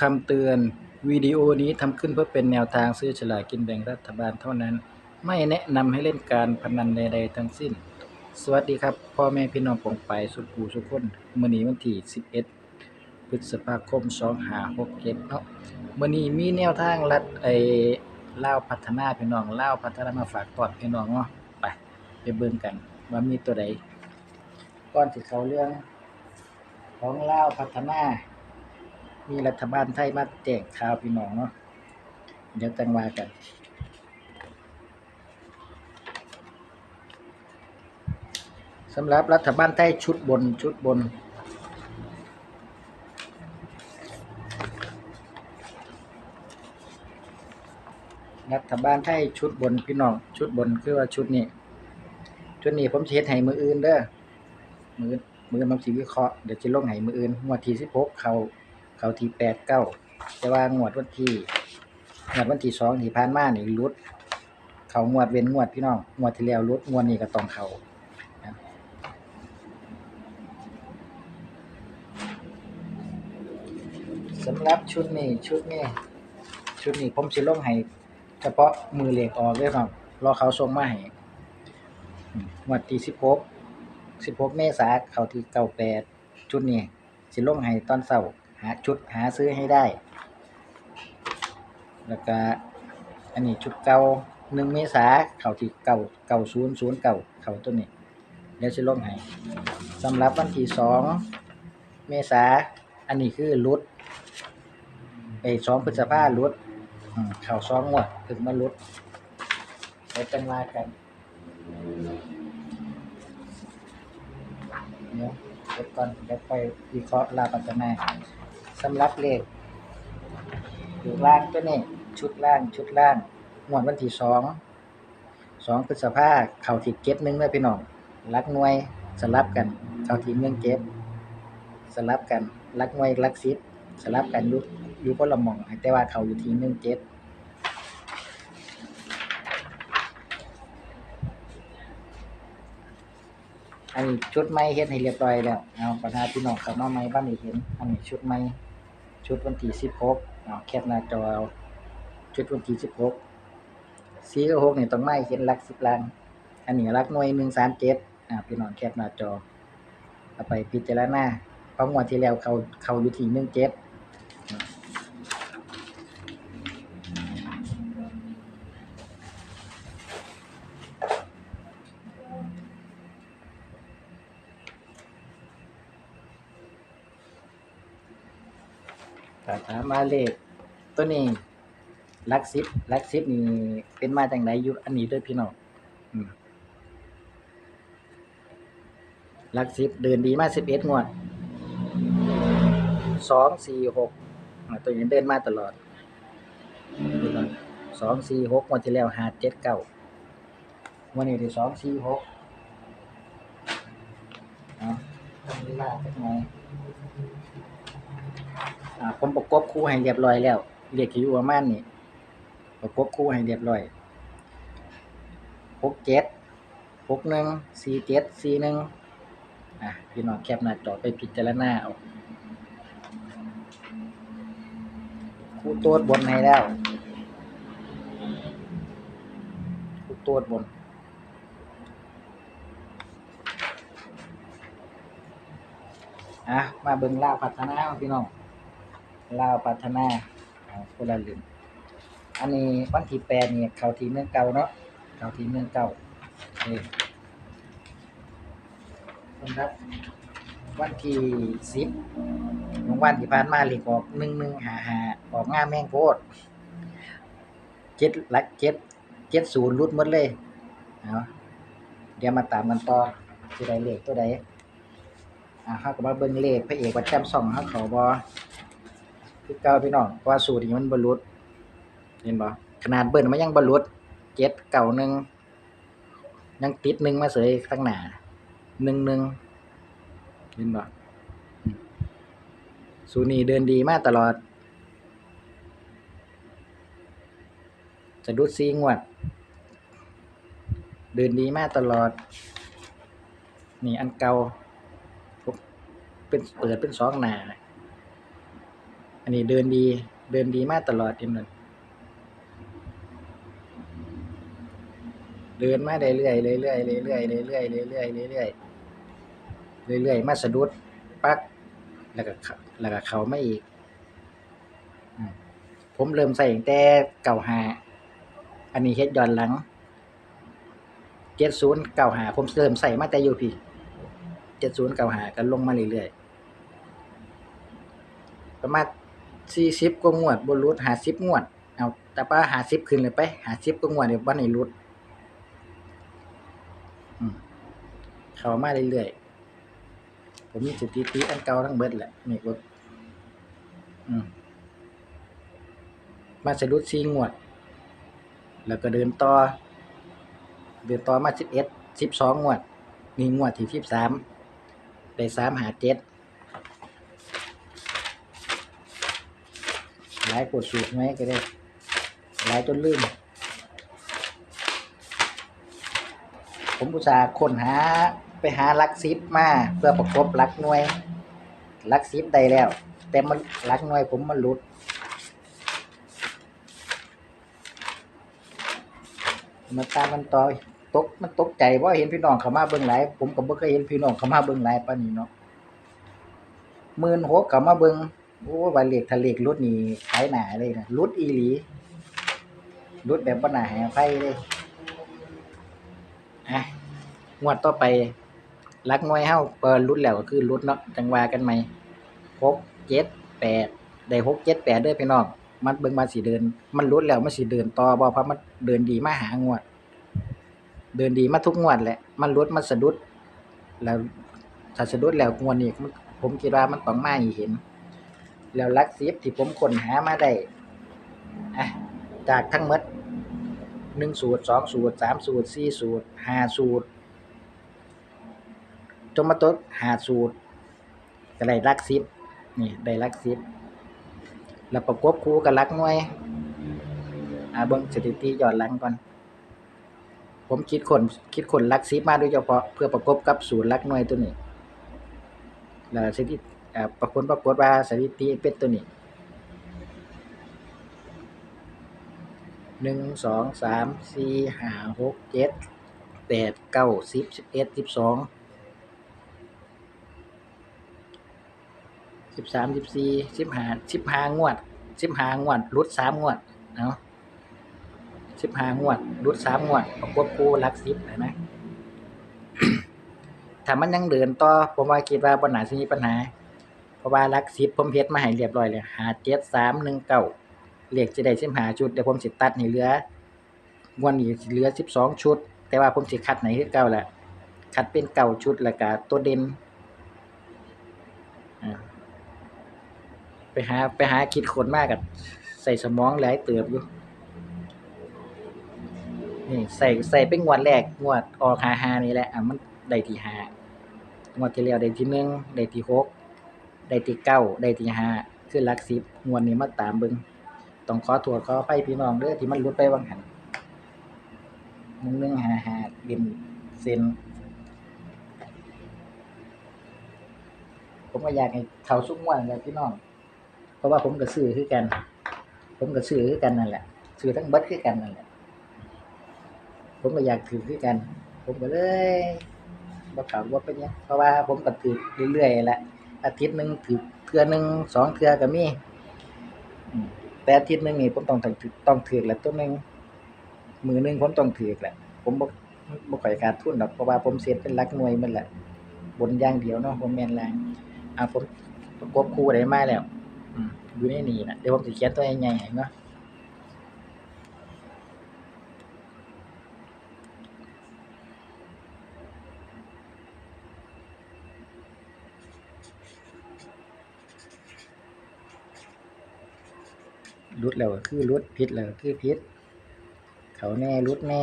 คำเตือนวิดีโอนี้ทำขึ้นเพื่อเป็นแนวทางซื้อฉลากกินแบ่งรัฐบาลเท่านั้น ไม่แนะนำให้เล่นการพนันใดๆทั้งสิ้น สวัสดีครับ พ่อแม่พี่น้องปองไปสุดกูสุกคนมื้อนี้วันที่ 11 พฤษภาคม 2567เนาะมื้อนี้มีแนวทางรัฐไอ้ลาพัฒนาพี่น้องเลาพัฒนามาฝากตอนพี่น้องเนาะไปไปเบิ่งกันว่ามีตัวใดก่อนสิเขาเรื่องของเลาพัฒนา มีรัฐบาลไทยมาแจ้งข่าวพี่น้องเนาะเดี๋ยวจังว่ากันสำหรับรัฐบาลไทยชุดบนชุดบน รัฐบาลไทยชุดบนพี่น้อง ชุดบนคือว่าชุดนี้ ชุดนี้ผมเฮ็ดให้มืออื่นเด้อมือมือมันสิวิเคราะห์เดี๋ยวสิลงให้มืออื่นงวดที่16เขา เขาที่8 9แต่ว่างวดวันที่งวดวันที่2ที่ผ่านมานี่หลุด เขางวดเว้นงวดพี่น้องงวดที่แล้วหลุดงวดนี้ก็ต้องเขานะสำหรับชุดนี้ชุดนี้ชุดนี้ผมสิลงให้เฉพาะมือเหลขออกเด้ครับรอเขาส่งมาให้งวดที่16 16เมษาเขาที่98ชุดนี้สิลงให้ตอนเช้า หาชุดหาซื้อให้ได้ แล้วก็อันนี้ชุดเก่า1เมษาเข้าที่9 9009เก่าเข้าตัวนี้เดี๋ยวสิลงให้สำหรับวันที่2เมษาอันนี้คือหลุดไอ้2พฤษภาลุดเข้าสองงวดถึงมาหลุดเดี๋ยวจังว่ากันเดี๋ยวเดี๋ยวก่อนเดี๋ยวไปวิเคราะห์ลาปัจนา สำหรับเลขอยู่ล่างตัวนี้ชุดล่างชุดล่างงวดวันที่สองสองพฤษภาเข่าที่เก็ตหนึ่งเลยพี่น้องลักหน่วยสลับกันเข่าที่เมืองเก็ตสลับกันลักหน่วยลักซิปสลับกันยู่อยู่คนละมองแต่ว่าเขาอยู่ที่หนึ่งเจ็ดอันนี้ชุดใหม่เฮ็ดให้เรียบร้อยแล้ว เอาปัญหาพี่น้องเข้ามาใหม่บ้านนี้เห็น อันนี้ชุดใหม่ ชุดวันที่16เอาแคปหน้าจอชุดวันที่สิบหกสีกับ6นี่ยต้องมาให้เห็นหลักสิบล้าน อันนี้หลักหน่วย137อ่าพี่น้องแคปหน้าจอเอาไปพิจารณาเพราะงวดที่แล้วเขาเขาอยู่ที่หนึ่งเจ็ด ถ้าถามมาเลขตัวนี้ลัก10หลัก10นี่เป็นมาจังไดอยู่อันนี้ด้อพี่น้องลัก10เดินดีมา11งวดสองสี่หกตัวนี้เดินมาตลอดสองสี่หกงวันที่แล้วหาเจ็ดเก้าวันนี้ที่สองสี่หกเอาทำเวลาสักหน่อย อ่าผมประกบคู่ให้เรียบร้อยแล้วเรียกที่อยู่ประมาณนี้ประกบคู่ให้เรียบร้อยหกเจ็ดหกหนึ่งสี่เจ็ดสี่หนึ่งอะพี่น้องแคปหน้าจอไปพิจารณาเอาครูตัวบนให้แล้วครูตัวบน อะมาเบิ่งลาวพัฒนาพี่น้องลาวพัฒนาคนละลืมอันนี้วันที่แปดนี่เขาทีเมืองเก่าเนาะเขาทีเมืองเก่านี่ครับ วันที่สิบของวันที่ผ่านมาเลขออกหนึ่งหนึ่งหาหาออกง่ามแม่งโพดเจ็ดหลักเจ็ดเจ็ดศูนย์รุดหมดเลย เอาเดี๋ยวมาตามกันต่อที่ใดเลขตัวใด อ่าเขาก็มาเบิ่งเลขพระเอกประจำช่องเขาเขาบ่คือเก่าพี่น้องเพราะว่าสูตรนี้มันบ่หลุดเห็นบ่ขนาดเบิ่นมันยังบ่หลุดเจ็ดเก่าหนึ่งยังติดหนึ่งมาเสยข้งหนาหนึ่งหนึ่งเห็นบ่สูนีเดินดีมากตลอดจะดุดซีงวด เดินดีมากตลอด นี่อันเก่า เป็นเปิดเป็นสองหนาอันนี้เดินดี เดินดีมากตลอดเอ็มนั่นเดินมาเรื่อยๆเรื่อยๆเรื่อยๆเรื่อยๆเรื่อยๆเรื่อยๆเรื่อยๆเรื่อยมาสะดุดปักแล้วก็แล้วก็เข้ามาอีกอืมผมเริ่มใส่แต่เก่าหาอันนี้เฮ็ดย้อนหลังเจ็ดศูนย์เก่าหาผมเริ่มใส่มาแต่อยู่พี่เจ็ดศูนย์เก่าหากันลงมาเรื่อยๆ ประมาณสี่สิบกว่างวดบนรุดหาสิบงวด เอาแต่ป้าหาสิบขึ้นเลยไปหาสิบกว่างวดเดี๋ยวบ้านในรุดเข้ามาเรื่อยๆ ผมมีสถิติอันเก่าทั้งเบิดแหละนี่ก็อืมมาสะดุดสี่งวด แล้วก็เดินต่อ เดินต่อมาสิบเอ็ดสิบสองงวด นี่งวดที่สิบสามได้สามหาเจ็ด หลายกดสูตรไหมก็ได้หลายจนลืม ผมอุตส่าห์ค้นหาไปหาลักซิปมา เพื่อประกบลักหน่วยลักซิปได้แล้ว แต่มันลักหน่วยผมมันหลุด มาตามมันต่อตกมันตกใจว่าเห็นพี่น้องเขามาเบิ่งหลายผมก็บ่เคยเห็นพี่น้องเขามาเบิ่งหลายปานนี้เนาะหมื่นหกเขามาเบิ่ง โอ้ว่าเลขทะเลขรุดนี่ขายหนาเลยนะรุดอีหลีรุดแบบบ่น่าให้อภัยเลยอะงวดต่อไปลักน่วยเฮาเปิดรุดแล้วก็คือรุดเนาะจังวากันใหมหกเจ็ดแปดได้หกเจ็ดแปดด้อพี่น้องมันเบิ่งมาสิเดิน มันรุดแล้วมันสิเดินต่อบ่เพราะมันเดินดีมาหางวด เดินดีมาทุกงวดแหละ มันรุดมันสะดุด แล้วถ้าสะดุดแล้วงวดนี้ผมคิดว่ามันต้องมาให้เห็น แล้วลักสิบที่ผมค้นหามาได้จากทั้งหมดหนึ่งสูตรสองสูตรสามสูตรสี่สูตรห้าสูตรจนมาตดห้าสูตรก็ได้ลักสิบนี่ได้ลักสิบแล้วประกบคู่กับลักหน่วยอาเบิ่งสถิติย้อนหลังก่อน ผมคิดคนคิดคนลักสิบมาโดยเฉพาะเพื่อประกบกับศูนย์หลักหน่วยตัวนี้แล้วสถิติ ปรากฏปรากฏว่าสถิติเป็นตัวนี้หนึ่งสองสามสี่ห้าหกเจ็ดแปดเก้าสิบสิบเอ็ดสิบสองสิบสามสิบสี่สิบห้าสิบห้างวดสิบห้างวดรุดสามงวดเนาะสิบห้างวดรุดสามงวดประกบคู่หลักสิบนะนะถ้ามันยังเดินต่อผมว่าคิดว่าปัญหาสิมีปัญหา เพราะว่าลักสิบผมเฮ็ดมาให้เรียบร้อยเลยหาเจ็ดสามหนึ่งเก้าเลขจะได้สิบหาชุดเดี๋ยวผมสิตัดให้เหลือวันนี้เหลือสิบสองชุด แต่ว่าผมสิคัดไหนคือเก่าแหละคัดเป็นเก่าชุดแล้วก็ตัวเด่นอ่าไปหาไปหาคิดคนมากกับใส่สมองหลายเติบอยู่นี่ใส่ใส่เป็นงวดแรกงวดออกหาหานี่แหละอะมันได้ที่หางวดที่แล้วได้ที่หนึ่งได้ที่หก ได้ที่เก้าได้ที่ห้าคือลักสิบงวดนี้มาตามเบิงต้องขอโทษขออภัยพี่น้องเด้อที่มันหลุดไปว่างหันหนึ่งหนึ่งหาหาเรียนเซ็นผมก็อยากให้เขาสุกงวดเลยพี่น้อง เพราะว่าผมก็ซื้อคือกัน ผมก็ซื้อคือกันนั่นแหละซื้อทั้งเบัดคือกันนั่นแหละ ผมก็อยากถือคือกัน ผมก็เลยบ่เขาว่าเป็นหยังเพราะว่าผมก็ถือเรื่อยๆแหละ อาทิตย์หนึ่งถือเทื่อหนึ่งสองเทื่อก็มีแต่อาทิตย์หนึ่งนี่ผมต้องถือต้องถือแหละตัวหนึ่งมือหนึ่งผมต้องถือแหละ ผมบ่บ่ข่อยขาดทุนดอกเพราะว่าผมเสียเป็นลักหน่วยมันแหละ บนย่างเดียวเนาะผมแมนแรงอ่าผมประกบคู่ได้มาแล้วอยู่ในนี่นะเดี๋ยวผมสิเขียนตัวใหญ่ๆให้เนาะ รุดแล้วก็คือรุดผิดแล้วก็คือผิดเขาแน่รุดแน่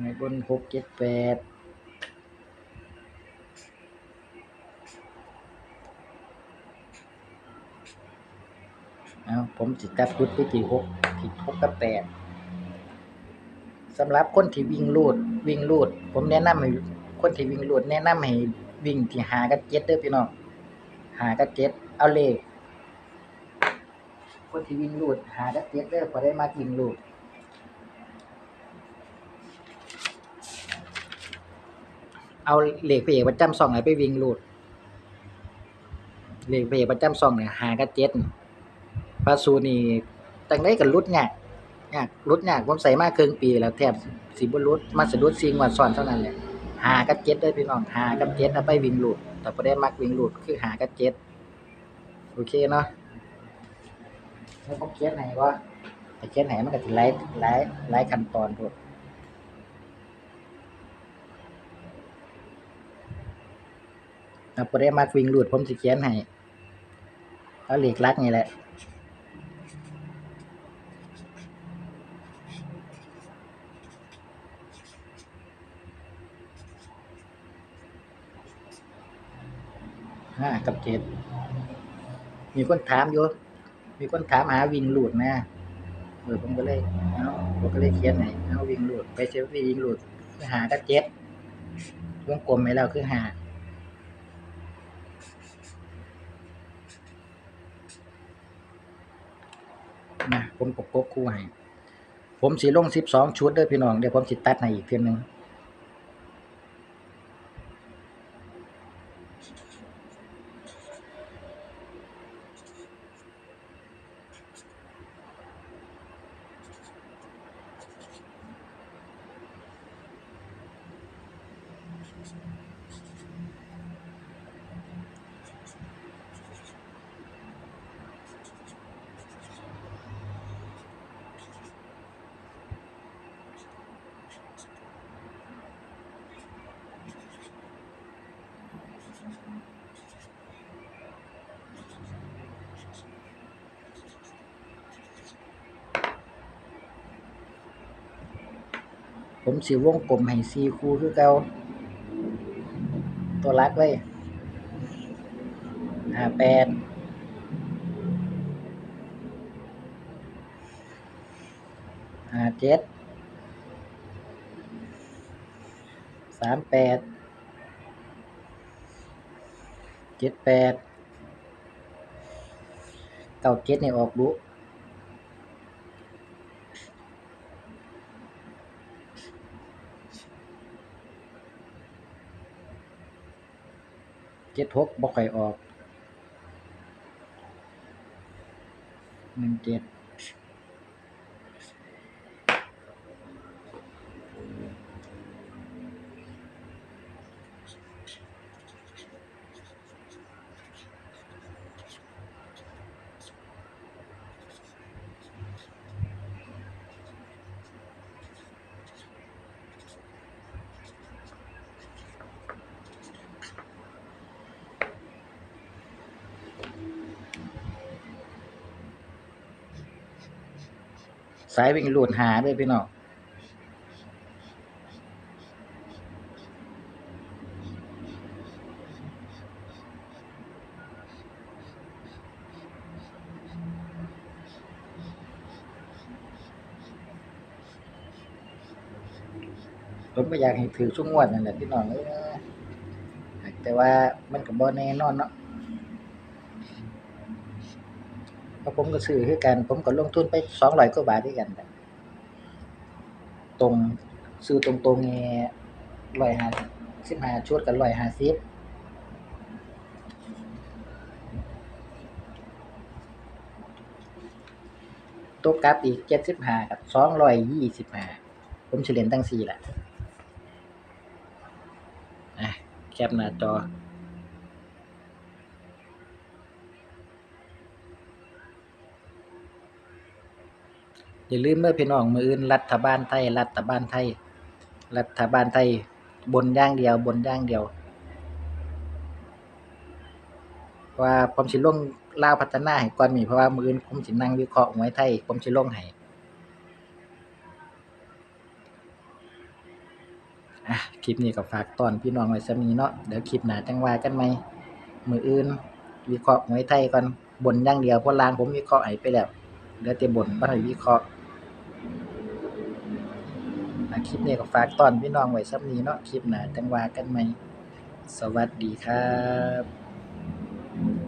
ในบนหกเจ็ดแปดเอาผมจิตัดรุดไปที่หกที่หกกับแปด สำหรับคนที่วิ่งลูดวิ่งลูด ผมแนะนำให้คนที่วิ่งลูด แนะนำให้วิ่งที่5กับ7เด้อพี่น้อง5กับ7เอาเลขคนที่วิ่งลูด5กับ7เด้อบ่ได้มักวิ่งลูดเอาเหลขพระเอกประจำช่องให้ไปวิ่งลูดเหลขพระเอกประจำช่องเนี่ย5กับ7พระสูนี่จังได๋ก็หลุดยาก ยากหลุดยากผมใส่มาครึ่งปีแล้วแทบสิบ่หลุดมาสะดุด4งวดซ้อนเท่านั้นแหละ5กับ7เด้อพี่น้อง5กับ7เอาไปวิ่งลูดแต่บ่ได้มักวิ่งลูดคือ5กับ7โอเคเนาะแล้วผมเขียนให้ว่าถ้าเขียนให้มันก็สิหลายหลายหลายขั้นตอนโพดถ้าบ่ได้มักวิ่งรูดผมสิเขียนให้เอาเลขหลักนี่แหละ ห้ากับเจ็ดมีคนถามอยู่มีคนถามหาวิ่งรูดนะเออผมก็เลยเอาผมก็เลยเขียนให้เอาวิ่งรูดไปเซฟวิ่งรูดคือหากับเจ็ดวงกลมให้แล้วคือหานะผมประกบคู่ให้ผมสิลงสิบสองชุดเด้อพี่น้องเดี๋ยวผมสิตัดให้อีกเทียหนึ่ง ผมสิวงกลมให้สีคูคือเก่าตัวรักเลยห้าแปดห้าเจ็ดสามแปดเจ็ดแปดเก้าเจ็ดนี่ออกดุ เจ็ดหกบ่ค่อยออกหนึ่งเจ็ด สายวิ่งลูดหาด้วยพี่น้องผมก็อยากให้ถือช่วงงวดนั่นแหละพี่น้องเอ้ยแต่ว่ามันก็บ่แน่นอนเนาะเพ ราะผมก็ซื้อคือกัน ผมก็ลงทุนไปสองร้อยกว่าบาทด้วยกันตรงซื้อตรงตรงเงี้ยร้อยห้าสิบห้าชุดกันร้อยห้าสิบตัวกราฟอีกเจ็ดสิบห้ากับสองร้อยยี่สิบห้าผมเฉลี่ยตั้งสี่แหละแคปหน้าจอ อย่าลืมเด้อพี่น้องมืออื่นรัฐบาลไทย รัฐบาลไทย รัฐบาลไทย บนย่างเดียว บนย่างเดียว ว่าผมสิลงลาวพัฒนาให้ก่อนนี้เพราะว่ามืออื่นผมสินั่งวิเคราะห์หวยไทย ผมสิลงให้อะคลิปนี้ก็ฝากตอนพี่น้องไว้ส่ำนี้เนาะเดี๋ยวคลิปหน้าจังว่ากันใหมมืออื่น วิเคราะห์หวยไทยก่อนบนอย่างเดียวเพราะลางผมวิเคราะห์ให้ไปแล้วเหลือแต่บนบ่ทันวิเคราะห์ คลิปนี้ก็ฝากตอนพี่น้องไว้ซ้ำนี้เนาะคลิปหนาจังวากันไหม สวัสดีครับ